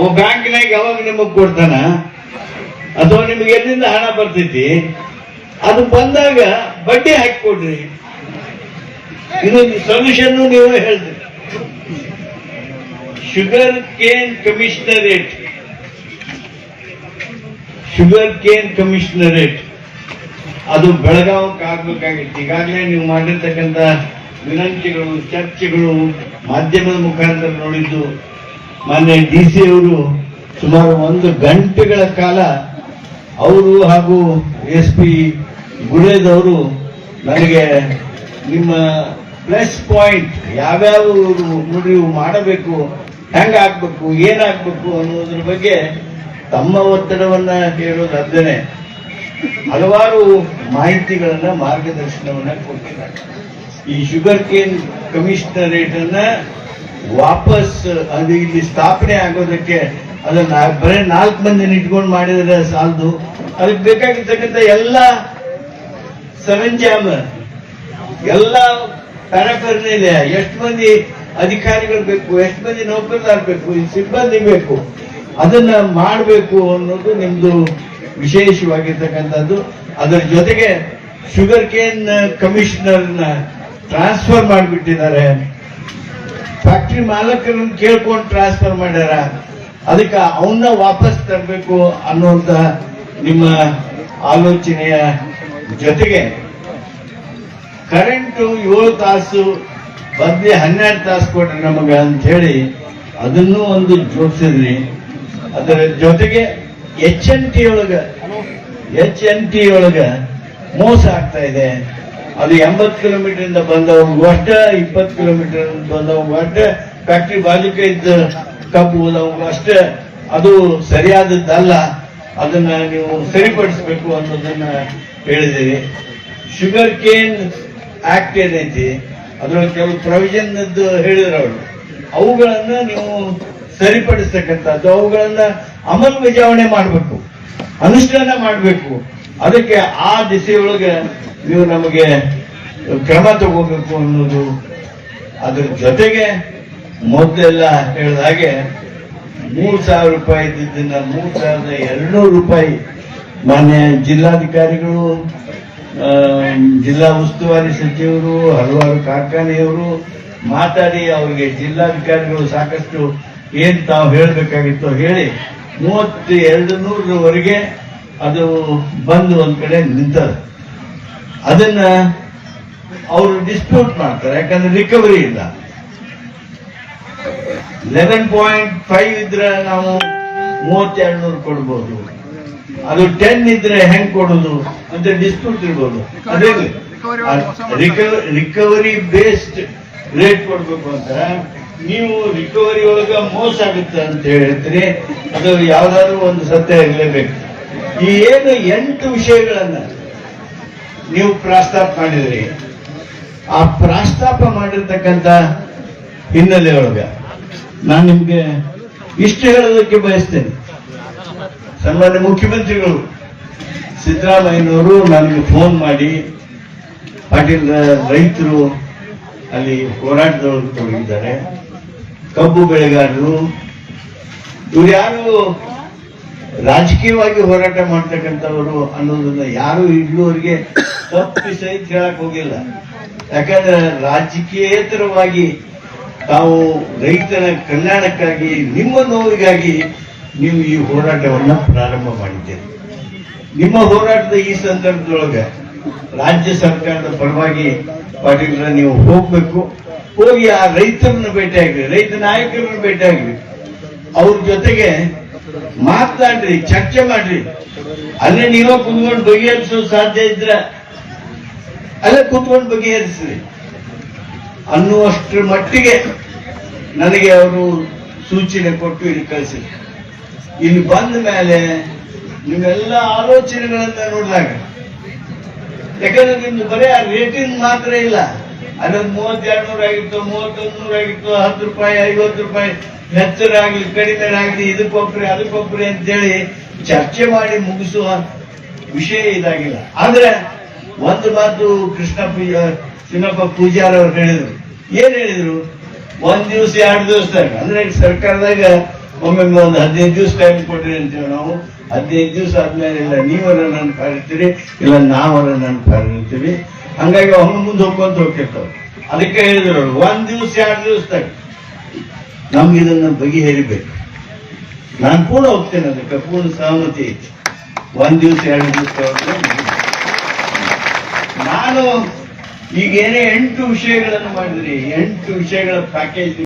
ಅವ ಬ್ಯಾಂಕ್ನಾಗ ಯಾವಾಗ ನಿಮಗ್ ಕೊಡ್ತಾನ? ಅಥವಾ ನಿಮ್ಗೆ ಎಲ್ಲಿಂದ ಹಣ ಬರ್ತೈತಿ? ಅದು ಬಂದಾಗ ಬಡ್ಡಿ ಹಾಕಿಕೊಡ್ರಿ. ಇದೊಂದು ಸೊಲ್ಯೂಷನ್ ನೀವು ಹೇಳ್ತೀರಿ sugar cane commissionerate sugar cane commissionerate ಅದು ಬೆಳಗಾವಕ್ಕೆ ಆಗ್ಬೇಕಾಗಿತ್ತು. ಈಗಾಗಲೇ ನೀವು ಮಾಡಿರ್ತಕ್ಕಂಥ ವಿನಂತಿಗಳು, ಚರ್ಚೆಗಳು ಮಾಧ್ಯಮದ ಮುಖಾಂತರ ನೋಡಿದ್ದು ಮಾನ್ಯ ಡಿ ಸಿ ಅವರು ಸುಮಾರು ಒಂದು ಗಂಟೆಗಳ ಕಾಲ ಅವರು ಹಾಗೂ ಎಸ್ ಪಿ ಗುಳೇದವರು ನನಗೆ ನಿಮ್ಮ ಪ್ಲಸ್ ಪಾಯಿಂಟ್ ಯಾವ್ಯಾವ ನೀವು ಮಾಡಬೇಕು, ಹೆಂಗ ಆಗ್ಬೇಕು ಏನಾಗ್ಬೇಕು ಅನ್ನೋದ್ರ ಬಗ್ಗೆ ತಮ್ಮ ಒತ್ತಡವನ್ನ ಹೇಳೋದು ಅದನ್ನೇ ಹಲವಾರು ಮಾಹಿತಿಗಳನ್ನ ಮಾರ್ಗದರ್ಶನವನ್ನ ಕೊಟ್ಟಿದ್ದಾರೆ. ಈ ಶುಗರ್ ಕೇನ್ ಕಮಿಷನರೇಟ್ ಅನ್ನ ವಾಪಸ್ ಅದು ಇಲ್ಲಿ ಸ್ಥಾಪನೆ ಆಗೋದಕ್ಕೆ ಅದನ್ನ ಬರೀ ನಾಲ್ಕು ಮಂದಿನ ಇಟ್ಕೊಂಡು ಮಾಡಿದರೆ ಸಾಲದು. ಅದಕ್ಕೆ ಬೇಕಾಗಿರ್ತಕ್ಕಂಥ ಎಲ್ಲ ಸರಂಜಾಮ ಎಲ್ಲ ಪ್ಯಾರಾಫರ್ನಿಲೆ ಎಷ್ಟು ಮಂದಿ ಅಧಿಕಾರಿಗಳು ಬೇಕು, ಎಷ್ಟು ಮಂದಿ ನೌಕರದಾರ್ ಬೇಕು ಸಿಬ್ಬಂದಿ ಬೇಕು, ಅದನ್ನ ಮಾಡಬೇಕು ಅನ್ನೋದು ನಿಮ್ದು ವಿಶೇಷವಾಗಿರ್ತಕ್ಕಂಥದ್ದು. ಅದರ ಜೊತೆಗೆ ಶುಗರ್ ಕೇನ್ ಕಮಿಷನರ್ನ ಟ್ರಾನ್ಸ್ಫರ್ ಮಾಡಿಬಿಟ್ಟಿದ್ದಾರೆ. ಫ್ಯಾಕ್ಟ್ರಿ ಮಾಲಕರನ್ನ ಕೇಳ್ಕೊಂಡು ಟ್ರಾನ್ಸ್ಫರ್ ಮಾಡ್ಯಾರ. ಅದಕ್ಕೆ ಅವನ್ನ ವಾಪಸ್ ತರಬೇಕು ಅನ್ನುವಂತ ನಿಮ್ಮ ಆಲೋಚನೆಯ ಜೊತೆಗೆ ಕರೆಂಟು ಏಳು ತಾಸು ಬದ್ಲಿ ಹನ್ನೆರಡು ತಾಸು ಕೊಟ್ರಿ ನಮಗೆ ಅಂತ ಹೇಳಿ ಅದನ್ನು ಒಂದು ಜೋಡಿಸಿದ್ರಿ ಅದರ ಜೊತೆಗೆ ಎಚ್ ಎನ್ ಟಿ ಒಳಗ ಎಚ್ ಎನ್ ಟಿ ಒಳಗ ಮೋಸ ಆಗ್ತಾ ಇದೆ. ಅದು ಎಂಬತ್ತು ಕಿಲೋಮೀಟರ್ ಇಂದ ಬಂದವ್ರಿಗೂ ಅಷ್ಟ ಇಪ್ಪತ್ತು ಕಿಲೋಮೀಟರ್ ಬಂದವ್ರಿಗೂ ಅಷ್ಟೇ ಫ್ಯಾಕ್ಟ್ರಿ ಬಾಜುಕ ಇದ್ದ ಕಬ್ಬು ಹೋದವ್ರಿಗೂ ಅಷ್ಟೇ. ಅದು ಸರಿಯಾದದ್ದಲ್ಲ. ಅದನ್ನ ನೀವು ಸರಿಪಡಿಸಬೇಕು ಅನ್ನೋದನ್ನ ಹೇಳಿದಿರಿ ಶುಗರ್ ಕೇನ್ ಆಕ್ಟ್ ಏನೈತಿ, ಅದರಲ್ಲಿ ಕೆಲವು ಪ್ರೊವಿಷನ್ ಹೇಳಿದ್ರು ಅವರು. ಅವುಗಳನ್ನ ನೀವು ಸರಿಪಡಿಸ್ತಕ್ಕಂಥದ್ದು, ಅವುಗಳನ್ನ ಅಮಲ್ಬಜಾವಣೆ ಮಾಡಬೇಕು, ಅನುಷ್ಠಾನ ಮಾಡಬೇಕು. ಅದಕ್ಕೆ ಆ ದಿಸೆಯೊಳಗೆ ನೀವು ನಮಗೆ ಕ್ರಮ ತಗೋಬೇಕು ಅನ್ನೋದು ಅದ್ರ ಜೊತೆಗೆ ಮೊದಲೆಲ್ಲ ಹೇಳಿದ ಹಾಗೆ ಮೂರ್ ಸಾವಿರ ರೂಪಾಯಿ ಇದ್ದಿದ್ದನ್ನ ಮೂರು ಸಾವಿರದ ಎರಡ್ನೂರು ರೂಪಾಯಿ ಮಾನ್ಯ ಜಿಲ್ಲಾಧಿಕಾರಿಗಳು ಜಿಲ್ಲಾ ಉಸ್ತುವಾರಿ ಸಚಿವರು, ಹಲವಾರು ಕಾರ್ಖಾನೆಯವರು ಮಾತಾಡಿ ಅವರಿಗೆ ಜಿಲ್ಲಾಧಿಕಾರಿಗಳು ಸಾಕಷ್ಟು ಏನು ತಾವು ಹೇಳಬೇಕಾಗಿತ್ತು ಹೇಳಿ ಮೂವತ್ತು ಎರಡು ನೂರವರೆಗೆ ಅದು ಬಂದು ಒಂದ್ ಕಡೆ ನಿಂತದ. ಅದನ್ನ ಅವರು ಡಿಸ್ಪ್ಯೂಟ್ ಮಾಡ್ತಾರೆ ಯಾಕಂದ್ರೆ ರಿಕವರಿ ಇಲ್ಲ. ಲೆವೆನ್ ಪಾಯಿಂಟ್ ಫೈವ್ ಇದ್ರೆ ನಾವು ಮೂವತ್ತೆರಡು ನೂರು ಕೊಡ್ಬೋದು. ಅದು ಟೆನ್ ಇದ್ರೆ ಹೆಂಗ್ ಕೊಡೋದು ಅಂತ ಡಿಸ್ಪ್ಯೂಟ್ ಇರ್ಬೋದು. ಅದೇ ರಿಕವರಿ ಬೇಸ್ಡ್ ರೇಟ್ ಕೊಡ್ಬೇಕು ಅಂತ. ನೀವು ರಿಕವರಿ ಒಳಗ ಮೋಸ ಆಗುತ್ತೆ ಅಂತ ಹೇಳ್ತೀರಿ ಅದು ಯಾವ್ದಾದ್ರು ಒಂದು ಸತ್ಯ ಇರಲೇಬೇಕು. ಈ ಏನು ಎಂಟು ವಿಷಯಗಳನ್ನ ನೀವು ಪ್ರಸ್ತಾಪ ಮಾಡಿದ್ರಿ, ಆ ಪ್ರಸ್ತಾಪ ಮಾಡಿರ್ತಕ್ಕಂಥ ಹಿನ್ನೆಲೆ ಒಳಗ ನಾನು ನಿಮ್ಗೆ ಇಷ್ಟು ಹೇಳೋದಕ್ಕೆ ಬಯಸ್ತೇನೆ. ಸನ್ಮಾನ್ಯ ಮುಖ್ಯಮಂತ್ರಿಗಳು, ಸಿದ್ದರಾಮಯ್ಯನವರು ನನಗೆ ಫೋನ್ ಮಾಡಿ, ಪಾಟೀಲ್ ರೈತರು ಅಲ್ಲಿ ಹೋರಾಟದೊಳಗೆ ತೊಡಗಿದ್ದಾರೆ. ಕಬ್ಬು ಬೆಳೆಗಾರರು, ಇವ್ರು ಯಾರು ರಾಜಕೀಯವಾಗಿ ಹೋರಾಟ ಮಾಡ್ತಕ್ಕಂಥವರು ಅನ್ನೋದನ್ನ ಯಾರು ಇಲ್ಲಿವರೆಗೆ ತಪ್ಪಿ ಸಹಿತ ಹೇಳಕ್ ಹೋಗಿಲ್ಲ. ಯಾಕಂದ್ರೆ ರಾಜಕೀಯೇತರವಾಗಿ ತಾವು ರೈತರ ಕಲ್ಯಾಣಕ್ಕಾಗಿ ನಿಮ್ಮ ನೋವಿಗಾಗಿ ನೀವು ಈ ಹೋರಾಟವನ್ನ ಪ್ರಾರಂಭ ಮಾಡಿದ್ದೀರಿ. ನಿಮ್ಮ ಹೋರಾಟದ ಈ ಸಂದರ್ಭದೊಳಗೆ ರಾಜ್ಯ ಸರ್ಕಾರದ ಪರವಾಗಿ ಪಾಟೀಲ್ರ ನೀವು ಹೋಗ್ಬೇಕು. ಹೋಗಿ ಆ ರೈತರನ್ನ ಭೇಟಿಯಾಗ್ರಿ, ರೈತ ನಾಯಕರನ್ನ ಭೇಟಿಯಾಗ್ರಿ. ಅವ್ರ ಜೊತೆಗೆ ಮಾತನಾಡ್ರಿ, ಚರ್ಚೆ ಮಾಡ್ರಿ. ಅಲ್ಲಿ ನೀವೋ ಕುತ್ಕೊಂಡು ಬಗೆಹರಿಸೋ ಸಾಧ್ಯ ಇದ್ರೆ ಅಲ್ಲೇ ಕುತ್ಕೊಂಡು ಬಗೆಹರಿಸ್ರಿ. ಅನ್ನುವಷ್ಟರ ಮಟ್ಟಿಗೆ ನನಗೆ ಅವರು ಸೂಚನೆ ಕೊಟ್ಟು ಇಲ್ಲಿ ಕಳಿಸಿ ಇಲ್ಲಿ ಬಂದ ಮೇಲೆ ನಿಮ್ಮೆಲ್ಲ ಆಲೋಚನೆಗಳನ್ನ ನೋಡಿದಾಗ, ಯಾಕಂದ್ರೆ ನಿಮ್ದು ಬರೀ ಆ ರೇಟಿಂಗ್ ಮಾತ್ರ ಇಲ್ಲ. ಅದೊಂದು ಮೂವತ್ತೆರಡು ನೂರ ಆಗಿತ್ತು ಮೂವತ್ತೊಂದು ನೂರ ಆಗಿತ್ತು, ಹತ್ತು ರೂಪಾಯಿ, ಐವತ್ತು ರೂಪಾಯಿ. ಹೆಚ್ಚರಾಗ್ಲಿ ಕಡಿಮೆ ಆಗ್ಲಿ ಇದಕ್ಕೊಬ್ರಿ ಅದಕ್ಕೊಬ್ರಿ ಅಂತೇಳಿ ಚರ್ಚೆ ಮಾಡಿ ಮುಗಿಸುವ ವಿಷಯ ಇದಾಗಿಲ್ಲ. ಆದ್ರೆ ಒಂದು ಮಾತು ಕೃಷ್ಣ ಚಿನ್ನಪ್ಪ ಪೂಜಾರ್ ಅವ್ರು ಹೇಳಿದ್ರು. ಏನ್ ಹೇಳಿದ್ರು? ಒಂದ್ ದಿವಸ, ಎರಡು ದಿವಸದಾಗ ಅಂದ್ರೆ ಸರ್ಕಾರದಾಗ ಒಮ್ಮೊಮ್ಮೆ ಒಂದು ಹದಿನೈದು ದಿವಸ ಟೈಮ್ ಕೊಡ್ರಿ ಅಂತೀವಿ ನಾವು. ಹದಿನೈದು ದಿವಸ ಆದ್ಮೇಲೆ ಇಲ್ಲ ನೀವರ ನನ್ನ ಕರಿತೀರಿ ಇಲ್ಲ ನಾವರ ನನ್ನ ಕರಿತೀವಿ ಹಂಗಾಗಿ ಅವನು ಮುಂದೆ ಹೋಗ್ಕೊಂತ ಹೋಗ್ತಿರ್ತಾವ ಅದಕ್ಕೆ ಹೇಳಿದ್ರು, ಒಂದ್ ದಿವಸ, ಎರಡು ದಿವಸದಾಗ ನಮ್ಗೆ ಇದನ್ನ ಬಗೆಹರಿಬೇಕು ನಾನು ಕೂಡ ಹೋಗ್ತೇನೆ ಅದಕ್ಕೆ, ಪೂರ್ಣ ಸಹಮತಿ ಐತಿ. ಒಂದ್ ದಿವಸ, ಎರಡು ದಿವಸ ನಾನು ಈಗ ಏನೇ ಎಂಟು ವಿಷಯಗಳನ್ನು ಮಾಡಿದ್ರಿ, ಎಂಟು ವಿಷಯಗಳ ಪ್ಯಾಕೇಜ್